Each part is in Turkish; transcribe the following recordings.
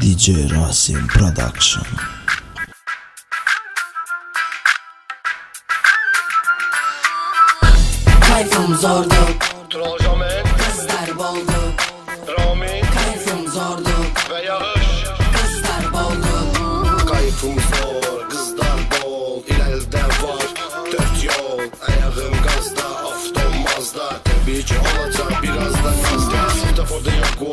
DJ Rasim Production. Kayfım zordu. Trolljaman, Kızlar boldu. Rami. Kayfım zordu. Ve Yağış. Kızlar boldu. Kayfım zor, kızlar bol. İleride var. Dört yol Ayağım gazda, af donmazda Tabii ki olacak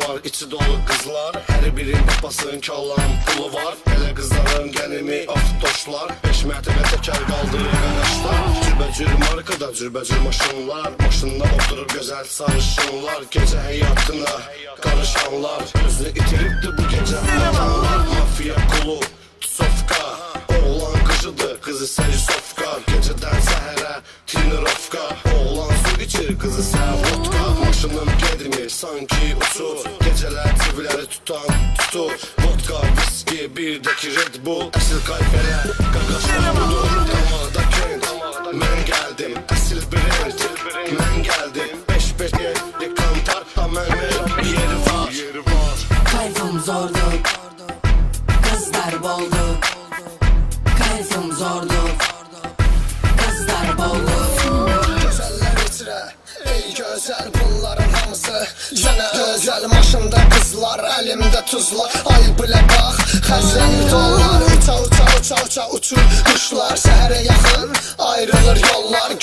Jaguar, içi dolu kızlar. Her birinin babasının çalan pulu var. Hele kızların genimi af doşlar Beş mertebe teker kaldırır araçlar Cürbəcür markada cürbəcür maşınlar. Maşında oturur güzel sarışınlar. Gece hayatına karışanlar. Özünü itiripti bu gece atanlar Mafya kulu Sofka. Oğlan kızıdır kızı seni sofka. Geceden sehre tinirovka Oğlan su içir kızı sen vodka Maşının gedimi sanki uçur Geceler çivileri tutan tutur. Vodka, viski, birdeki Red Bull. Esil kayfere qaqaşlar budur. Damaqda kent, mən gəldim Əsil brend, mən gəldim Beş beş yedi kantar Ha mənim yeri var. Kayfım zordu. Kızlar boldu. Kayfım zordu Ey gözəl bunların hamısı. Sənə özəl maşında qızlar Əlimdə tuzlar. Ay bilə bax Xəzən dollar. Uça uça uça uça uçur quşlar Səhərə yaxın ayrılır yollar